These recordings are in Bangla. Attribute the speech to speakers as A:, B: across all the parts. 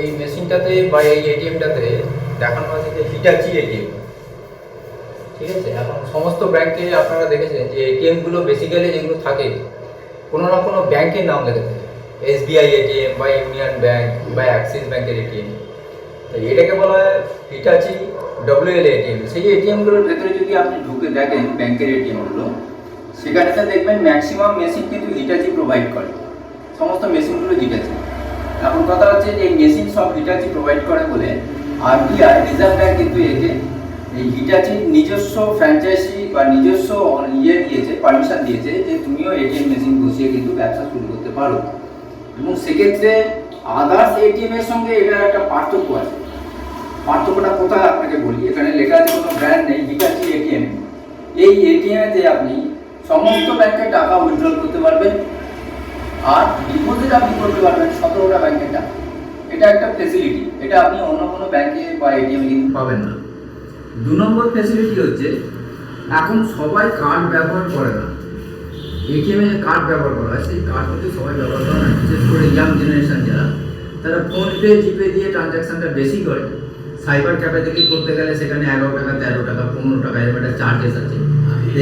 A: এই মেশিনটাতে বা এই এটিএমটাতে দেখানো আছে যে হিটাচি এটিএম। ঠিক আছে? এখন সমস্ত ব্যাংকে আপনারা দেখেছেন যে এটিএমগুলো বেসিক্যালি যেগুলো থাকে, কোনো না কোনো ব্যাংকের নাম লেগে থাকে। এসবিআই এটিএম বা ইউনিয়ন ব্যাংক বা অ্যাক্সিস ব্যাংকের এটিএম। তো এটাকে বলা হয় হিটাচি ডব্লিউএল এটিএম। সেই এটিএমগুলোর ভেতরে যদি আপনি ঢুকে দেখেন ব্যাংকের এটিএমগুলো, সেখানে দেখবেন ম্যাক্সিমাম মেশিন কিন্তু হিটাচি প্রোভাইড করে। সমস্ত মেশিনগুলো হিটাচি এখন কথা হচ্ছে যে মেশিন সব হিটাচি প্রোভাইড করে বলে আরবিআই রিজার্ভ ব্যাংক কিন্তু একে এই হিটাচির নিজস্ব ফ্র্যাঞ্চাইজি বা নিজস্ব ইয়ে দিয়েছে পারমিশন দিয়েছে যে তুমিও এটিএম মেশিন বসিয়ে কিন্তু ব্যবসা শুরু করতে পারো। এবং সেক্ষেত্রে আদার্স এটিএম এর সঙ্গে এটার একটা পার্থক্য আছে। পার্থক্যটা কোথায় আপনাকে বলি? এখানে লেখা আছে কোনো ব্র্যান্ড নেই হিটাচি এটিএম। এই এটিএমে আপনি সমস্ত ব্যাংকে টাকা উইথড্রল করতে পারবেন। আর ডিপোজিট আপনি করতে পারবেন সতেরোটা ব্যাংকের টাকা। এটা একটা ফেসিলিটি এটা আপনি অন্য কোনো ব্যাংকে বা এটিএমে কিন্তু পাবেন না। দু নম্বর ফেসিলিটি হচ্ছে, এখন সবাই কার্ড ব্যবহার করে না। এটিএমে যে কার্ড ব্যবহার করা হয়, সেই কার্ড কিন্তু সবাই ব্যবহার করে না। বিশেষ করে ইয়াং জেনারেশন যারা, তারা ফোনপে জিপে দিয়ে ট্রানজ্যাকশনটা বেশি করে। সাইবার ক্যাফে থেকে করতে গেলে সেখানে এগারো টাকা, তেরো টাকা, পনেরো টাকা এরকম একটা চার্জেস আছে।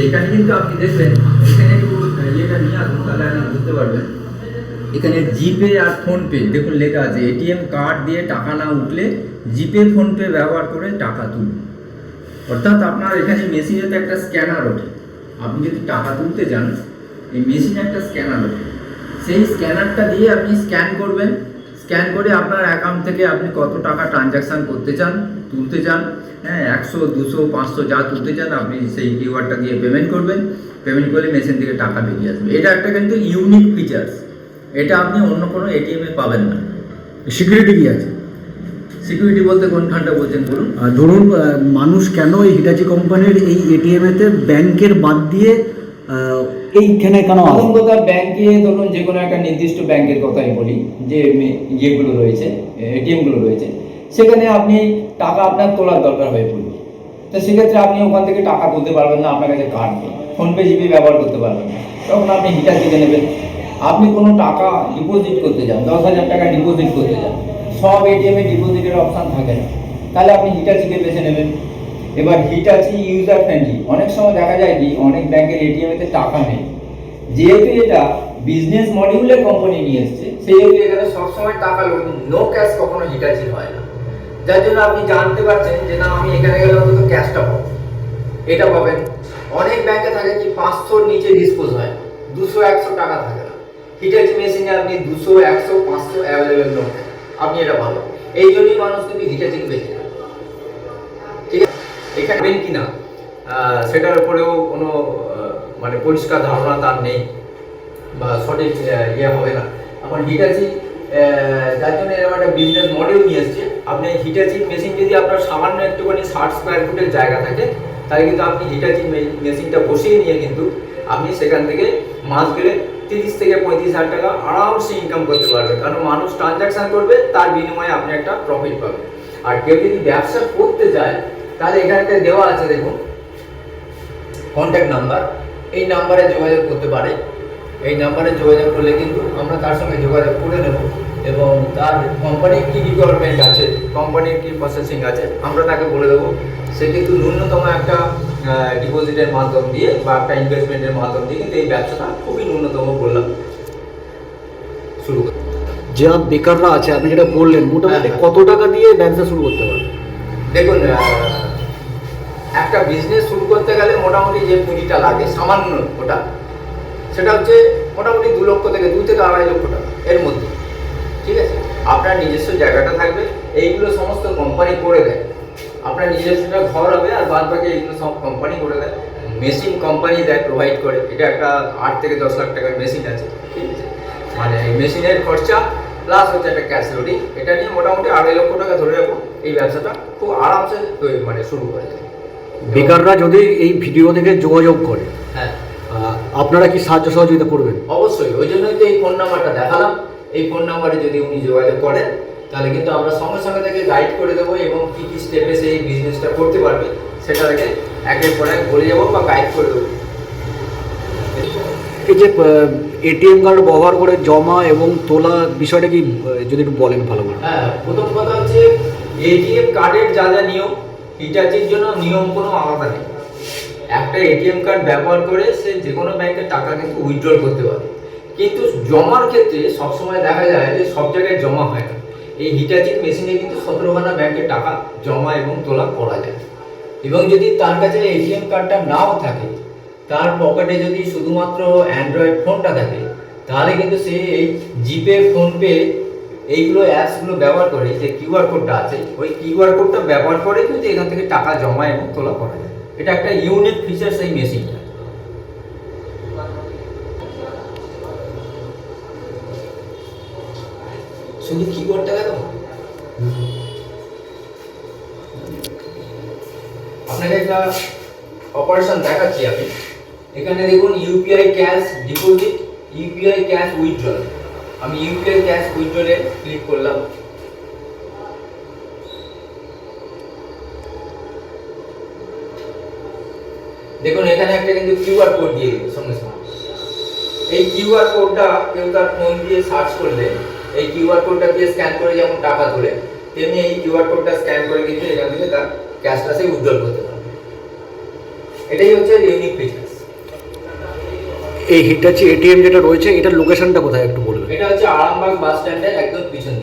A: এখানে কিন্তু আপনি দেখবেন, এখানে একটু ইয়েটা নিয়ে আসুন তাহলে আপনি বুঝতে পারবেন। এখানে জিপে আর ফোনপে দেখুন লেখা আছে এটিএম কার্ড দিয়ে টাকা না উঠলে জিপে ফোনপে ব্যবহার করে টাকা তুলুন। অর্থাৎ আপনার এখানে মেশিনেতে একটা স্ক্যানার ওঠে। আপনি যদি টাকা তুলতে যান, এই মেশিনে একটা স্ক্যানার ওঠে। সেই স্ক্যানারটা দিয়ে আপনি স্ক্যান করবেন। স্ক্যান করে আপনার অ্যাকাউন্ট থেকে আপনি কত টাকা ট্রানজ্যাকশান করতে চান, তুলতে চান হ্যাঁ একশো, দুশো, পাঁচশো, যা তুলতে চান, আপনি সেই কিউআরটা দিয়ে পেমেন্ট করবেন। পেমেন্ট করলে মেশিন থেকে টাকা বেরিয়ে আসবে। এটা একটা কিন্তু ইউনিক ফিচার্স এটা আপনি অন্য কোনো এটিএমে পাবেন না।
B: সিকিউরিটি কি আছে?
A: সিকিউরিটি বলতে কোনখানটা বলছেন বলুন?
B: ধরুন মানুষ কেন এই হিটাচি কোম্পানির এই এটিএম এতে ব্যাংকের বাদ দিয়ে এইখানে কেন আসে?
A: কথা ব্যাংকে ধরুন যে কোনো একটা নির্দিষ্ট ব্যাংকের কথাই বলি যে ইয়েগুলো রয়েছে এটিএমগুলো রয়েছে সেখানে আপনি টাকা আপনার তোলার দরকার হয়ে পড়বে। তো সেক্ষেত্রে আপনি ওখান থেকে টাকা তুলতে পারবেন না আপনার কাছে কার্ড নেই ফোনপে জিপে ব্যবহার করতে পারবেন না। তখন আপনি থেকে নেবেন। আপনি কোনো টাকা ডিপোজিট করতে যান, দশ হাজার টাকা ডিপোজিট করতে যান, সব এটিএমে ডিপোজিটের অপশান থাকে না। তাহলে আপনি হিটাচিকে বেছে নেবেন। এবার হিটাচি ইউজার ফ্রেন্ডলি অনেক সময় দেখা যায় কি, অনেক ব্যাংকের এটিএমেতে টাকা নেই। যেহেতু এটা বিজনেস মডিউলে কোম্পানি নিয়ে এসছে, সেহেতু এখানে সবসময় টাকা নো ক্যাশ কখনো হিটাচি হয় না। যার জন্য আপনি জানতে পারছেন যে, না, আমি এখানে গেলে অন্তত ক্যাশটা পাবো। এটা পাবেন। অনেক ব্যাংকে থাকে কি, পাঁচশোর নিচে ডিসপোজ হয় দুশো, একশো টাকা থাকে না। হিটাচি মেশিনে আপনি দুশো, একশো, পাঁচশো অ্যাভেলেবেল নোট আপনি এটা ভালো। এই জন্যই মানুষ কিন্তু হিটাচিকে বেছে নেয় ঠিক আছে? এখানে পেন কিনা? সেটার উপরেও কোনো মানে পরিষ্কার ধারণা তার নেই। বা সঠিক ইয়ে হবে না। এখন হিটাচি যার জন্য এরকম একটা বিজনেস মডেল নিয়ে এসছে। আপনি হিটাচি মেশিন যদি আপনার সামান্য একটুখানি ষাট স্কোয়ার ফুটের জায়গা থাকে, তাহলে কিন্তু আপনি হিটাচি মেশিনটা বসিয়ে নিয়ে কিন্তু আপনি সেখান থেকে মাস গেলে তিরিশ থেকে পঁয়ত্রিশ হাজার টাকা আরামসে ইনকাম করতে পারবে। কারণ মানুষ ট্রানজাকশন করবে, তার বিনিময়ে আপনি একটা প্রফিট পাবেন। আর কেউ যদি ব্যবসা করতে চায়, তাহলে এখানে দেওয়া আছে, দেখুন। কন্ট্যাক্ট নাম্বার এই নাম্বারে যোগাযোগ করতে পারে। এই নাম্বারে যোগাযোগ করলে কিন্তু আমরা তার সঙ্গে যোগাযোগ করে নেব। এবং তার কোম্পানির কী রিকোয়ারমেন্ট আছে কোম্পানির কী প্রসেসিং আছে, আমরা তাকে বলে দেবো। সে কিন্তু ন্যূনতম একটা ডিপোজিটের মাধ্যম দিয়ে বা একটা ইনভেস্টমেন্টের মাধ্যম দিয়ে কিন্তু এই ব্যবসাটা খুবই ন্যূনতম বললাম শুরু
B: যা বেকাররা আছে আপনি যেটা বললেন মোটামুটি
A: হ্যাঁ।
B: কত টাকা দিয়ে ব্যবসা শুরু করতে পারে
A: দেখুন একটা বিজনেস শুরু করতে গেলে মোটামুটি যে পুঁজিটা লাগে সামান্য ওটা সেটা হচ্ছে মোটামুটি দু লক্ষ থেকে দু থেকে আড়াই লক্ষ টাকা এর মধ্যে। ঠিক আছে? আপনার নিজস্ব জায়গাটা থাকবে এইগুলো সমস্ত কোম্পানি করে দেয়। আপনার নিজস্ব একটা ঘর হবে আর বাদ বাকি এইগুলো সব কোম্পানি করে দেয়। মেশিন কোম্পানি দেয় প্রোভাইড করে। এটা একটা আট থেকে দশ লাখ টাকার মেশিন আছে ঠিক আছে? মানে মেশিনের খরচা প্লাস হচ্ছে একটা ক্যাশ লোডিং এটা নিয়ে মোটামুটি আড়াই লক্ষ টাকা ধরে রাখুন। এই ব্যবসাটা খুব আরামসে মানে শুরু করে দেয়
B: বেকাররা যদি এই ভিডিও থেকে যোগাযোগ করে
A: হ্যাঁ।
B: আপনারা কি সাহায্য সহযোগিতা করবেন?
A: অবশ্যই। ওই জন্যই তো এই ফোন নাম্বারটা দেখালাম। এই ফোন নাম্বারে যদি উনি যোগাযোগ করেন তাহলে কিন্তু আমরা সঙ্গে সঙ্গে তাকে গাইড করে দেবো এবং কী কী স্টেপে সেই বিজনেসটা করতে পারবে সেটা তাকে একের পর এক বলে যাব বা গাইড করে দেবো।
B: এই যে এটিএম কার্ড ব্যবহার করে জমা এবং তোলা বিষয়টা কি যদি একটু বলেন ভালো করে।
A: হ্যাঁ প্রথম কথা হচ্ছে এটিএম কার্ডের যা যা নিয়ম হিটাচির জন্য নিয়ম কোনো আলাদা নেই। একটা এটিএম কার্ড ব্যবহার করে সে যে কোনো ব্যাংকের টাকা কিন্তু উইথড্রল করতে পারে। কিন্তু জমার ক্ষেত্রে সবসময় দেখা যায় যে সব জায়গায় জমা হয় না। এই হিটাচির মেশিনে কিন্তু সতেরোখানা ব্যাংকের টাকা জমা এবং তোলা করা যায়। এবং যদি তার কাছে এটিএম কার্ডটা নাও থাকে, তার পকেটে যদি শুধুমাত্র অ্যান্ড্রয়েড ফোনটা থাকে, তাহলে কিন্তু সে এই জিপে ফোনপে এইগুলো অ্যাপসগুলো ব্যবহার করে, যে কিউআর কোডটা আছে, ওই কিউআর কোডটা ব্যবহার করে কিন্তু এখান থেকে টাকা জমা এবং তোলা করা যায়। এটা একটা ইউনিক ফিচার্স এই মেশিনটা শুধু কিবোর্ডটা দেখো। আপনাকে একটা অপারেশন দেখাচ্ছি আমি। এখানে দেখুন UPI cash deposit UPI cash withdrawal আমি ইউপিআই ক্যাশ উইথড্রলে ক্লিক করলাম। দেখুন, এখানে একটা কিন্তু কিউআর কোড দিয়ে দিল সঙ্গে সঙ্গে। এই কিউআর কোডটা কেউ তার ফোন দিয়ে সার্চ করলে এই কিউআর কোডটা দিয়ে স্ক্যান করে যেমন টাকা তোলে তেমনি এই কিউআর কোডটা স্ক্যান করে কিন্তু এখান থেকে তার ক্যাশটা সে উদ্ধার করতে পারবে। এটাই হচ্ছে ইউনিক ফিচার্স
B: এই হিটাচি এটিএম যেটা রয়েছে এটার লোকেশনটা কোথায় একটু বলবেন?
A: এটা হচ্ছে আরামবাগ বাস স্ট্যান্ডের একদম পিছন